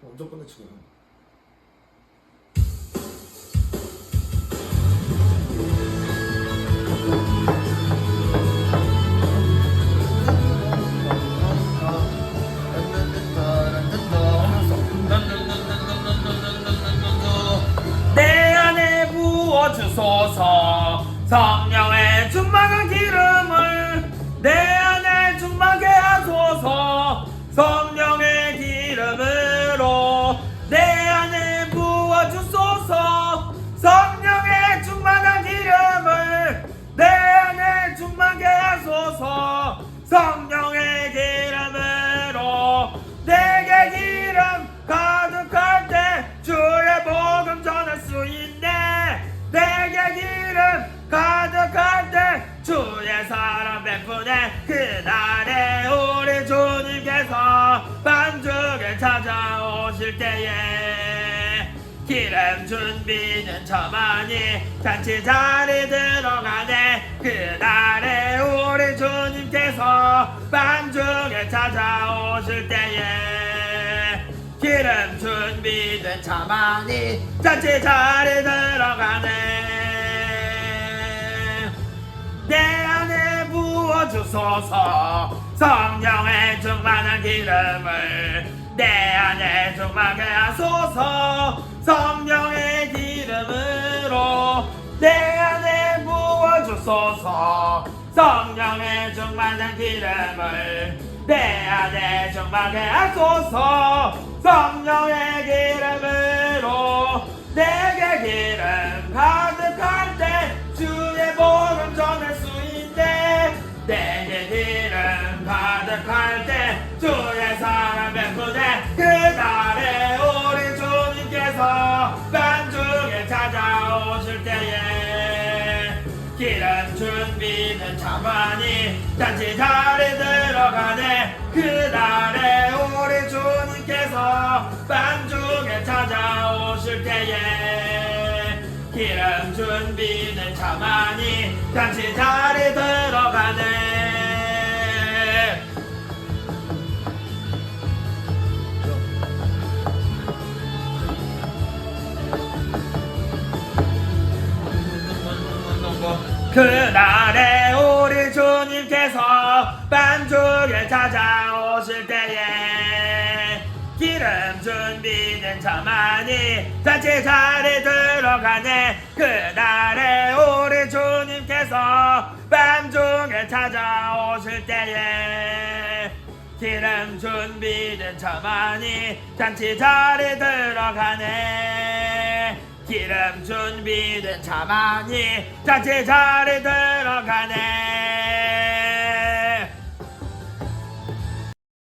먼저 끝내치고 형. 내 안에 부어주소서 성 사랑 베푸네 그날에 우리 주님께서 반죽을 찾아오실 때에 기름 준비는 저만이 잔치 자리 들어가네. 그날에 우리 주님께서 반죽을 찾아오실 때에 기름 준비된 자만이 잔치 자리 들어가네 주소서. 성령의 충만한 기름을 내 안에 충만하게 하소서. 성령의 기름으로 내 안에 부어주소서. 성령의 충만한 기름을 내 안에 충만하게 하소서. 성령의 기름으 가득할 때 주의 사랑 베푸네 그날에 우리 주님께서 반죽에 찾아오실 때에 기름 준비는 자만이 잔치 자리 들어가네. 그날에 우리 주님께서 반죽에 찾아오실 때에 기름 준비는 자만이 잔치 자리 들어가네 그날에 우리 주님께서 반죽에 찾아오실 때에 기름 준비된 자만이 잔치 자리 들어가네. 그날에 우리 주님께서 반죽에 찾아오실 때에 기름 준비된 자만이 잔치 자리 들어가네 기름 준비된 자만이 잔치 자리 들어가네